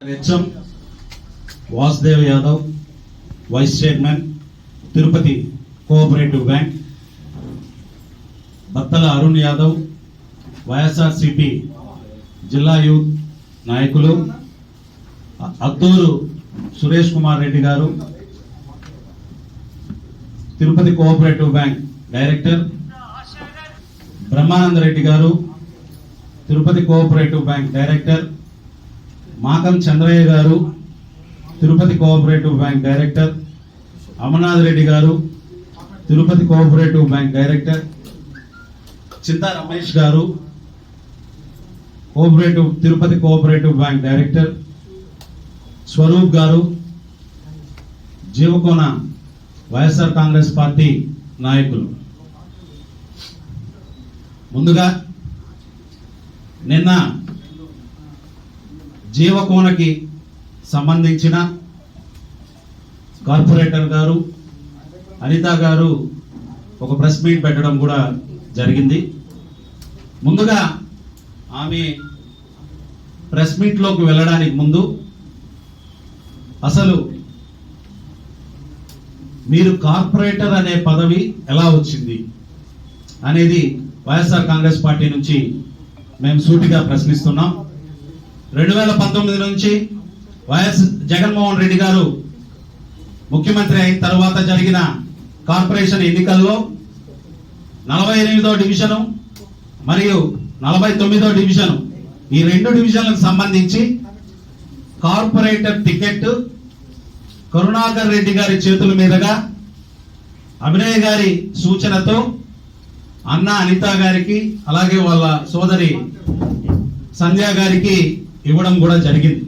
HM Vasudev Yadav vice chairman Tirupati cooperative bank Battala Arun Yadav YSRCP జిల్లా youth నాయకులు Atturu Suresh Kumar Reddy garu Tirupati cooperative bank director Brahmananda Reddy garu Tirupati cooperative bank director Makam Chandraiah garu Tirupati cooperative bank director Amarnath Reddy garu Tirupati cooperative bank director Chinta Ramesh garu cooperative Tirupati cooperative bank director Swaroop garu Jeevakona YSR Congress party నాయకులు. ముందుగా నిన్న జీవకోనకి సంబంధించిన corporator గారు అనిత గారు ఒక press meet పెట్టడం కూడా జరిగింది. ముందుగా ఆమె ప్రెస్ మీట్లోకి వెళ్ళడానికి ముందు అసలు మీరు కార్పొరేటర్ అనే పదవి ఎలా వచ్చింది అనేది వైఎస్ఆర్ కాంగ్రెస్ పార్టీ నుంచి మేము సూటిగా ప్రశ్నిస్తున్నాం. రెండు వేల పంతొమ్మిది నుంచి వైఎస్ జగన్మోహన్ రెడ్డి గారు ముఖ్యమంత్రి అయిన తర్వాత జరిగిన కార్పొరేషన్ ఎన్నికల్లో నలభై ఎనిమిదో డివిజను మరియు నలభై తొమ్మిదో డివిజను ఈ రెండు డివిజన్లకు సంబంధించి కార్పొరేటర్ టికెట్ కరుణాకర్ రెడ్డి గారి చేతుల మీదుగా అభినయ్ గారి సూచనతో అన్న అనిత గారికి అలాగే వాళ్ళ సోదరి సంధ్య గారికి ఇవ్వడం కూడా జరిగింది.